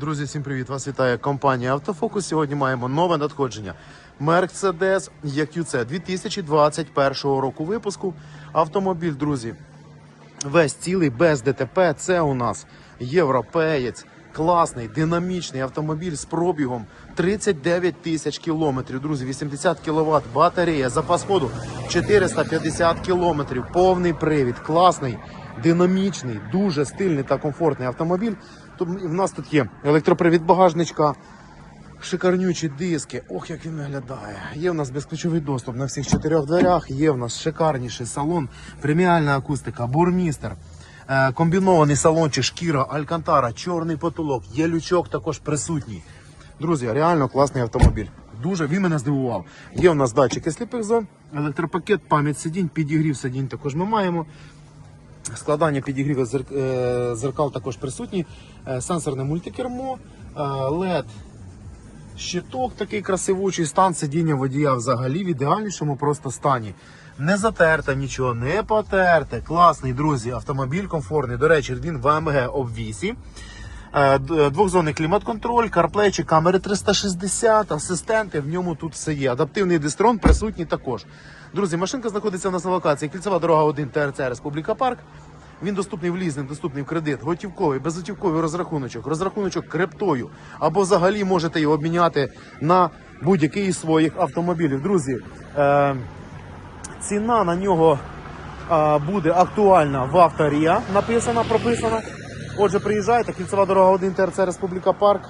Друзі, всім привіт! Вас вітає компанія Автофокус. Сьогодні маємо нове надходження. Mercedes EQC 2021 року випуску. Автомобіль, друзі, весь цілий без ДТП. Це у нас європеєць. Класний, динамічний автомобіль з пробігом 39 тисяч кілометрів. Друзі, 80 кВт, батарея, запас ходу 450 кілометрів, повний привід, класний, динамічний, дуже стильний та комфортний автомобіль. Тут в нас тут є електропривід багажничка, шикарнючі диски. Ох, як він виглядає. Є в нас безключовий доступ на всіх чотирьох дверях. Є в нас шикарніший салон, преміальна акустика, бурмістер. Е, Комбінований салончик, шкіра, алькантара, чорний потолок, є лючок також присутній. Друзі, реально класний автомобіль. Дуже він мене здивував. Є у нас датчики сліпих зон, електропакет, пам'ять сидінь, підігрів сидінь також ми маємо. Складання підігріву зерк- е, зеркал також присутні. Е, Сенсорне мультикермо, LED щиток такий красивучий, стан сидіння водія взагалі в ідеальнішому просто стані. Не затерте нічого, не потерте. Класний, друзі, автомобіль комфортний. До речі, він в AMG обвісі. Е, д- Двохзонний клімат-контроль, чи камери 360, асистенти, в ньому тут все є. Адаптивний дистрон присутній також. Друзі, машинка знаходиться у нас на локації. Кільцева дорога 1 ТРЦ Республіка Парк. Він доступний в лізинг, доступний в кредит, готівковий, безготівковий розрахуночок, розрахуночок криптою. Або взагалі можете його обміняти на будь-який із своїх автомобілів. Друзі, е, ціна на нього а, буде актуальна в авторія, написана, прописана. Отже, приїжджайте, кільцева дорога 1 ТРЦ Республіка Парк.